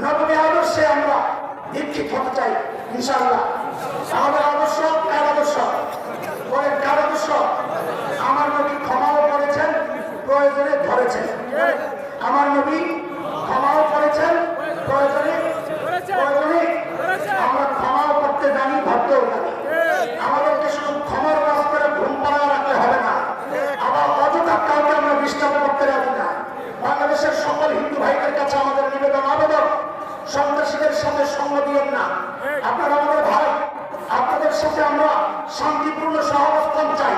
নবমী আদর্শে আমরা দীক্ষিত হতে চাই, ইনশাআল্লাহ। আমাদের আদর্শ, কার আদর্শ? পরের কার আমার নবী ক্ষমাও করেছেন, প্রয়োজনে ধরেছেন। আমার নবী ক্ষমাও করেছেন, প্রয়োজনে প্রয়োজনে আমরা ক্ষমাও করতে জানি ধরতেও জানি। আমাদেরকে শুধু ক্ষমার কাজ করে ঘুম পাড়া রাখতে হবে না। আবার অযথা কাউকে আমরা বিস্তার করতে রাখি না। বাংলাদেশের সকল হিন্দু ভাইদের কাছে আমাদের নিবেদন, আবেদন সাথে সঙ্গ দিয়েন না। আপনারা আমাদের ভাই আপনাদের সাথে আমরা শান্তিপূর্ণ সহাবস্থান চাই।